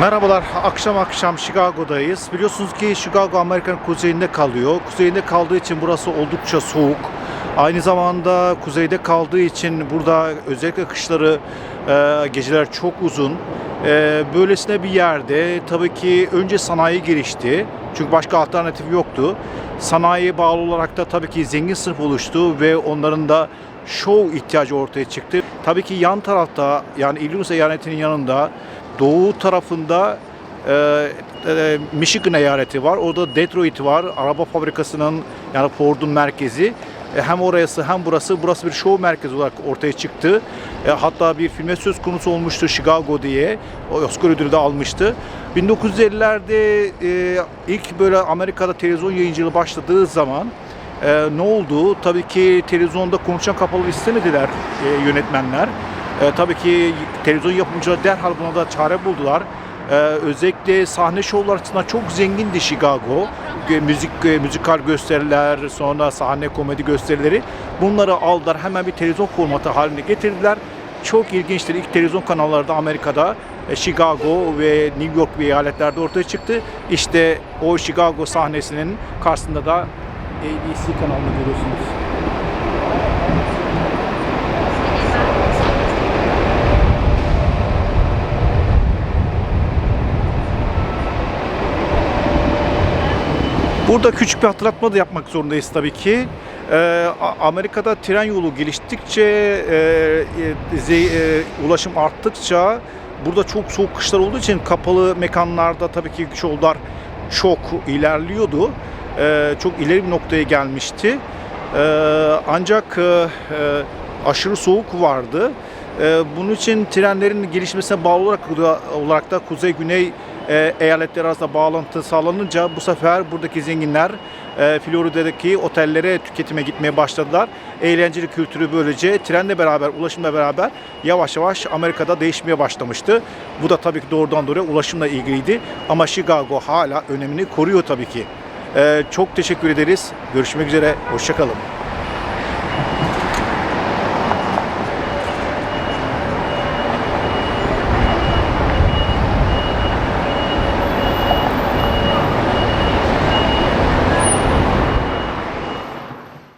Merhabalar, akşam akşam Chicago'dayız. Biliyorsunuz ki Chicago Amerika'nın kuzeyinde kalıyor. Kuzeyinde kaldığı için burası oldukça soğuk. Aynı zamanda kuzeyde kaldığı için burada özellikle kışları e, geceler çok uzun. E, böylesine bir yerde tabii ki önce sanayi gelişti. Çünkü başka alternatif yoktu. Sanayiye bağlı olarak da tabii ki zengin sınıf oluştu ve onların da show ihtiyacı ortaya çıktı. Tabii ki yan tarafta yani Illinois eyaletinin yanında doğu tarafında e, e, Michigan eyaleti var. Orada Detroit var. Araba fabrikasının yani Ford'un merkezi. E, hem orası hem burası burası bir show merkezi olarak ortaya çıktı. E, hatta bir filme söz konusu olmuştu Chicago diye. Oscar ödülü de almıştı. 1950'lerde e, ilk böyle Amerika'da televizyon yayıncılığı başladığı zaman e, ne oldu? Tabii ki televizyonda konuşan kapalı istemediler e, yönetmenler. E, tabii ki televizyon yapımcıları derhal buna da çare buldular. E, özellikle sahne şovlar açısından çok zengindi Chicago. Müzik e, müzikal gösteriler, sonra sahne komedi gösterileri. Bunları aldılar hemen bir televizyon formatı haline getirdiler. Çok ilginçtir. İlk televizyon kanalları da Amerika'da e, Chicago ve New York ve eyaletlerde ortaya çıktı. İşte o Chicago sahnesinin karşısında da ABC kanalını görüyorsunuz. Burada küçük bir hatırlatma da yapmak zorundayız tabii ki. Ee, Amerika'da tren yolu geliştikçe, e, e, e, ulaşım arttıkça burada çok soğuk kışlar olduğu için kapalı mekanlarda tabii ki yollar çok ilerliyordu. Ee, çok ileri bir noktaya gelmişti. Ee, ancak aşırı soğuk vardı. Bunun için trenlerin gelişmesine bağlı olarak, olarak da kuzey-güney e, eyaletler arasında bağlantı sağlanınca bu sefer buradaki zenginler e, Florida'daki otellere tüketime gitmeye başladılar. Eğlenceli kültürü böylece trenle beraber, ulaşımla beraber yavaş yavaş Amerika'da değişmeye başlamıştı. Bu da tabii ki doğrudan doğruya ulaşımla ilgiliydi. Ama Chicago hala önemini koruyor tabii ki. E, çok teşekkür ederiz. Görüşmek üzere. Hoşçakalın.